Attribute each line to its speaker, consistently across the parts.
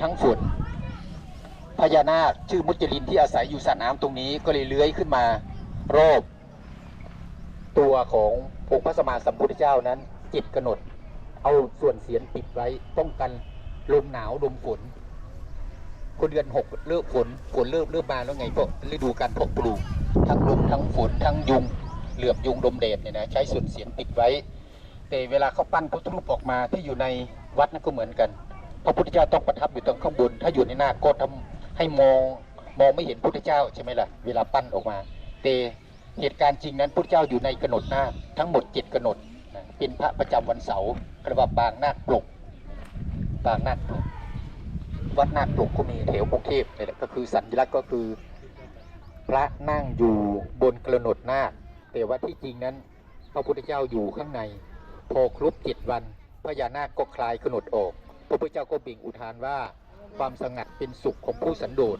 Speaker 1: ทั้งฝนพญานาคชื่อมุจลินที่อาศัยอยู่สระน้ำตรงนี้ก็เลยเลื้อยขึ้นมารอบตัวขององค์พระสมมาสัมพุทธเจ้านั้น จิตกำหนด เอาส่วนเสียนปิดไว้ป้องกันลมหนาวลมฝนคนเดือนหกเริ่มฝนฝนเริ่มเริ่มมาแล้วไงเพราะฤดูการเพาะปลูกทั้งลมทั้งฝนทั้งยุงเหลือบยุงลมเดชเนี่ยนะใช้ส่วนเสียนปิดไว้ แต่เวลาเขาปั้นพระพุทธรูปออกมาที่อยู่ในวัดนั่นก็เหมือนกัน พระพุทธเจ้าต้องประทับอยู่ตรงข้างบน ถ้าอยู่ในหน้าก็ทำให้มองมองไม่เห็นพุทธเจ้าใช่ไหมล่ะ เวลาปั้นออกมา แต่เหตุการณ์จริงนั้นพุทธเจ้าอยู่ในกำหนดหน้าคทั้งหมดเจ็ดกำหนดนะเป็นพระประจำวันเสาร์กระบาบางนาคปลุกบางนาคปลุกวัดนาคปลุกก็มีแถวกรุงเทพนี่แหละก็คือสัญลักษณ์ก็คือ พระนั่งอยู่บนกระหนดนาคแต่ว่าที่จริงนั้น พระพุทธเจ้าอยู่ข้างในพอครบเจ็ดวันพญานาคก็คลายกำหนดออก พระพุทธเจ้าก็เบ่งอุทานว่า ความสงัดเป็นสุขของผู้สันโดษ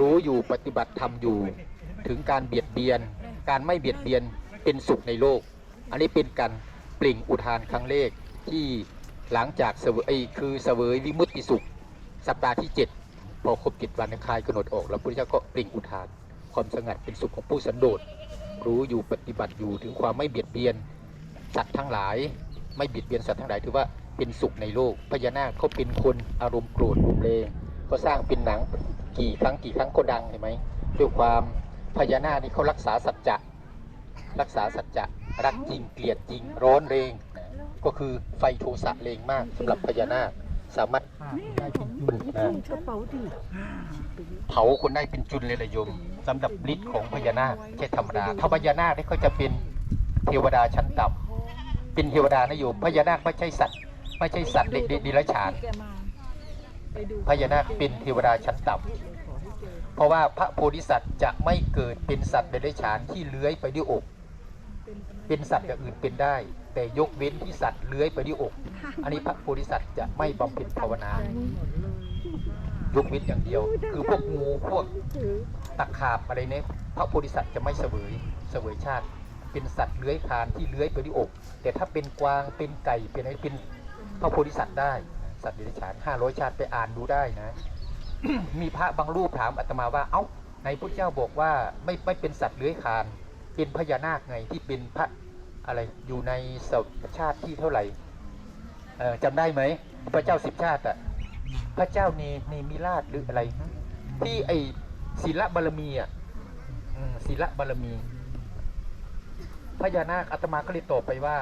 Speaker 1: รู้อยู่ปฏิบัติธรรมอยู่ ถึงการเบียดเบียน การไม่เบียดเบียนเป็นสุขในโลก อันนี้เป็นการเปล่งอุทานครั้งแรกที่หลังจากเสวยคือเสวยวิมุตติสุข สัปดาห์ที่ 7 พอครบเจ็ดวันคลายกำหนดออกแล้วพระพุทธเจ้าก็เปล่งอุทาน ความสงัดเป็นสุขของผู้สันโดษ รู้อยู่ปฏิบัติอยู่ถึงความไม่เบียดเบียนสัตว์ทั้งหลาย ไม่เบียดเบียนสัตว์ทั้งหลายถือว่า เป็นสุขในโลก พญานาคเขาเป็นคนอารมณ์โกรธรุนแรงเขาสร้างเป็นหนังกี่ครั้งกี่ครั้งก็ดังเห็นไหมด้วยความพญานาคนี่เขารักษาสัจจะรักษาสัจจะรักจริงเกลียดจริงร้อนแรงนะก็คือไฟโทสะแรงมากสำหรับพญานาคสามารถได้เป็นจุนนะ
Speaker 2: กระเป๋าดิ
Speaker 1: เผาคนได้เป็นจุนเลยละโยมสำหรับฤทธิ์ของพญานาคใช่ธรรมดาถ้าพญานาคนี่เขาจะเป็นเทวดาชั้นต่ำเป็นเทวดานะโยมพญานาคไม่ใช่สัตว์ ไม่ใช่สัตว์เด็กดิรฉานพญานาคเป็นเทวดาชั้นต่ำเพราะว่าพระโพธิสัตว์จะไม่เกิดเป็นสัตว์เดรัจฉานที่เลื้อยไปด้วยอก เป็นสัตว์อย่างอื่นเป็นได้ แต่ยกเว้นที่สัตว์เลื้อยไปด้วยอก อันนี้พระโพธิสัตว์จะไม่บำเพ็ญภาวนายกเว้นอย่างเดียว คือพวกงูพวกตะขาบอะไรเนี่ยพระโพธิสัตว์จะไม่เสวยเสวยชาติ เป็นสัตว์เลื้อยคลานที่เลื้อยไปที่อก แต่ถ้าเป็นกวางเป็นไก่เป็นอะไรเป็น ระโพธิสัตว์ได้ สัตว์เดรัจฉานห้าร้อยชาติไปอ่านดูได้นะ มีพระบางรูปถามอาตมาว่า เอ้าในพุทธเจ้าบอกว่าไม่ไม่เป็นสัตว์เลื้อยคานเป็นพญานาคไงที่เป็นพระอะไรอยู่ในสชาติที่เท่าไหร่เอ่อจำได้ไหมพระเจ้าสิบชาติอะพระเจ้าเนเนมิราชหรืออะไร ที่ไอศีลบารมีอะศีลบารมีพญานาคอาตมาก็เลยตอบไปว่า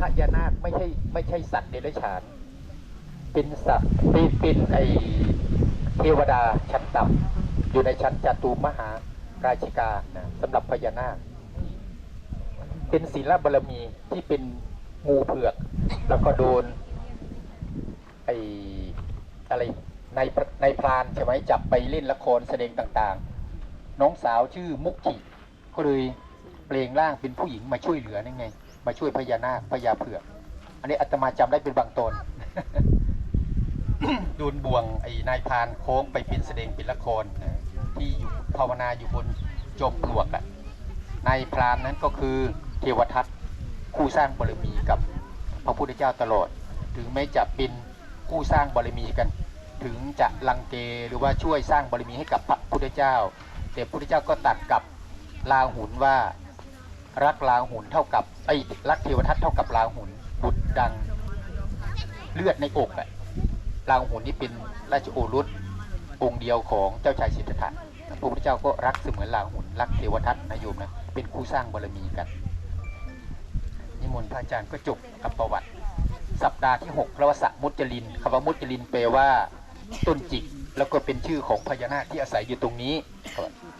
Speaker 1: พญานาคไม่ใช่ไม่ใช่สัตว์เดรัจฉาน เป็นสัตว์เป็นเป็นไอเทวดาชั้นต่ำอยู่ในชั้นจตุมหาราชิกานะสำหรับพญานาค เป็นศีลบารมีที่เป็นงูเผือก แล้วก็โดนไออะไรในในพรานใช่ไหมจับไปเล่นละครแสดงต่างๆ น้องสาวชื่อมุกจิก็เลยเปลงร่างเป็นผู้หญิงมาช่วยเหลือนั่นไง มาช่วยพญานาคพญาเผือกอันนี้อาตมาจำได้เป็นบางตนโดนบ่วงไอ้นายพรานโค้งไปป็นแสดงป็นละครนที่อยู่ภาวนาอยู่บนจมปลวกอะนายพรานนั้นก็คือเทวทัตคู่สร้างบารมีกับพระพุทธเจ้าตลอด ถึงแม้จะเป็นคู่สร้างบารมีกัน ถึงจะลังเกหรือว่าช่วยสร้างบารมีให้กับพระพุทธเจ้า แต่พระพุทธเจ้าก็ตัดกับลาหุนว่า รักลาหุนเท่ากับไอ้รักเทวทัตเท่ากับลาหุนบุตรดังเลือดในอกอะลาหุนนี่เป็นราชโอรสองค์เดียวของเจ้าชายสิทธัตถะพระพุทธเจ้าก็รักเสมือนลาหุนรักเทวทัตนะโยมนะเป็นคู่สร้างบารมีกัน นิมนต์พระอาจารย์ก็จบกับประวัติ สัปดาห์ที่6พระวสมุจลินคำว่ามุจลินแปลว่าต้นจิก แล้วก็เป็นชื่อของพญานาคที่อาศัยอยู่ตรงนี้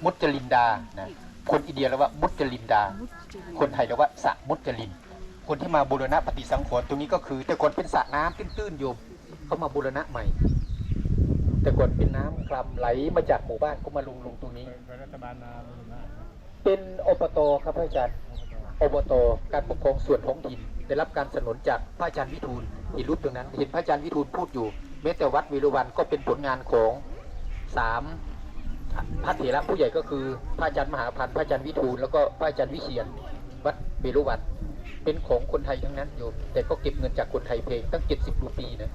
Speaker 1: มุจลินดานะ คนอินเดียเรียกว่ามุจลินดา คนไทยเรียกว่าสระมุจลิน คนที่มาบูรณะปฏิสังขรณ์ตรงนี้ก็คือ แต่ก่อนเป็นสระน้ำตื้นๆโยมเขามาบูรณะใหม่ แต่ก่อนเป็นน้ำคลำไหลมาจากหมู่บ้านก็มาลงลงตรงนี้
Speaker 3: รัฐบาลนาบุรณะ
Speaker 1: เป็นอบตครับพระอาจารย์อบตการปกครองส่วนท้องถิ่นได้รับการสนับสนุนจากพระอาจารย์วิทูลเห็นรูปตรงนั้น เห็นพระอาจารย์วิทูลพูดอยู่แม้แต่วัดวิรุวันก็เป็นผลงานของสาม พระเถระผู้ใหญ่ก็คือพระอาจารย์มหาพันธ์พระอาจารย์วิทูลแล้วก็พระอาจารย์วิเชียนวัดเบรุวันเป็นของคนไทยทั้งนั้นอยู่ แต่ก็เก็บเงินจากคนไทยเพลงตั้งเจ็ดสิบปีนะ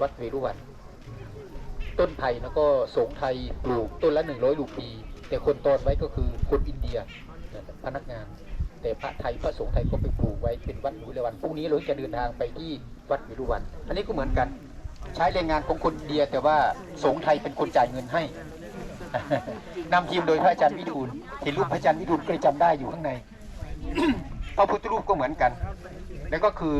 Speaker 1: วัดเวรุวัน ต้นไผ่แล้วก็สงไทยปลูกต้นละหนึ่งร้อยลูปี แต่คนตอนไว้ก็คือคนอินเดียพนักงาน แต่พระไทยพระสงฆ์ไทยก็ไปปลูกไว้เป็นวัดวิรุวันพรุ่งนี้เราจะเดินทางไปที่วัดวิรุวัน อันนี้ก็เหมือนกัน ใช้แรงงานของคนอินเดียแต่ว่าสงฆ์ไทยเป็นคนจ่ายเงินให้ นำทีมโดยพระอาจารย์วิทูลเห็นรูปพระอาจารย์วิทูลก็เลยจำได้อยู่ข้างใน พระพุทธรูปก็เหมือนกัน แล้วก็คือ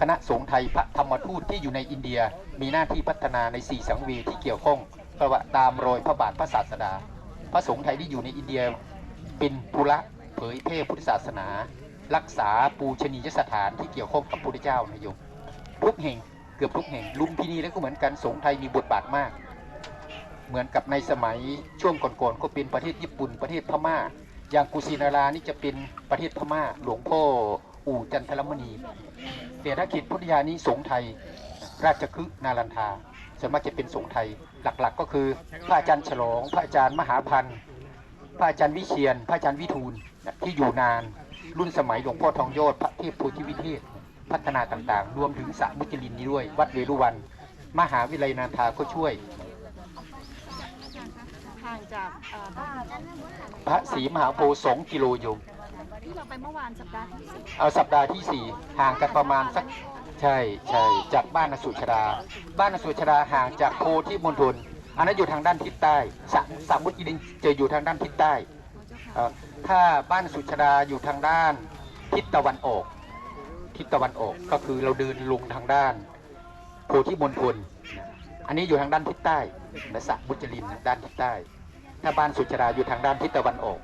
Speaker 1: คณะสงฆ์ไทยพระธรรมทูตที่อยู่ในอินเดียมีหน้าที่พัฒนาในสี่สังเวีที่เกี่ยวข้องเพระว่าตามรอยพระบาทพระศาสดา พระสงฆ์ไทยที่อยู่ในอินเดียเป็นภูระเผยแพพุทธศาสนา รักษาปูชนียสถานที่เกี่ยวข้องกับพระพุทธเจ้านะโยมทุกแห่งเกือบทุกแห่งลุมพินีแล้วก็เหมือนกันสงฆ์ไทยมีบทบาทมาก เหมือนกับในสมัยช่วงก่อนๆก็เป็นประเทศญี่ปุ่นประเทศพม่า อย่างกุสินารานี่จะเป็นประเทศพม่า หลวงพ่ออู่จันทรมณีแต่ถ้าเขตพุทธยานี้สงไทย ราชคฤห์นารันทาส่วนมากจะเป็นสงไทย หลักๆ ก็คือพระอาจารย์ฉลอง พระอาจารย์มหาพันธ์พระอาจารย์วิเชียน พระอาจารย์วิทูลนที่อยู่นาน รุ่นสมัยหลวงพ่อทองโยศพระเทพโพธิวิเทศ พัฒนาต่างๆ รวมถึงสระมุจลินนี้ด้วย วัดเวรุวัน มหาวิไลยนาทาก็ช่วย
Speaker 2: ห่างจากเอ่อบ้าน
Speaker 1: พระศรีมหาโพธิ์สองกิโลโยม
Speaker 2: ที่เราไปเมื่อวานสัปดาห์ที่สี่
Speaker 1: เอาสัปดาห์ที่สี่ห่างกันประมาณสักใช่ใช่จากบ้านอสุชดา บ้านอสุชดาห่างจากโพธิมณฑลอันนั้นอยู่ทางด้านทิศใต้สระสามมุจิลินจะอยู่ทางด้านทิศใต้เอ่อถ้าบ้านอสุชดาอยู่ทางด้านทิศตะวันออก ทิศตะวันออกก็คือเราเดินลงทางด้าน โพธิมณฑลอันนี้อยู่ทางด้านทิศใต้และสระมุจลินด้านทิศใต้ ถ้าบ้านสุจราอยู่ทางด้านทิศตะวันออก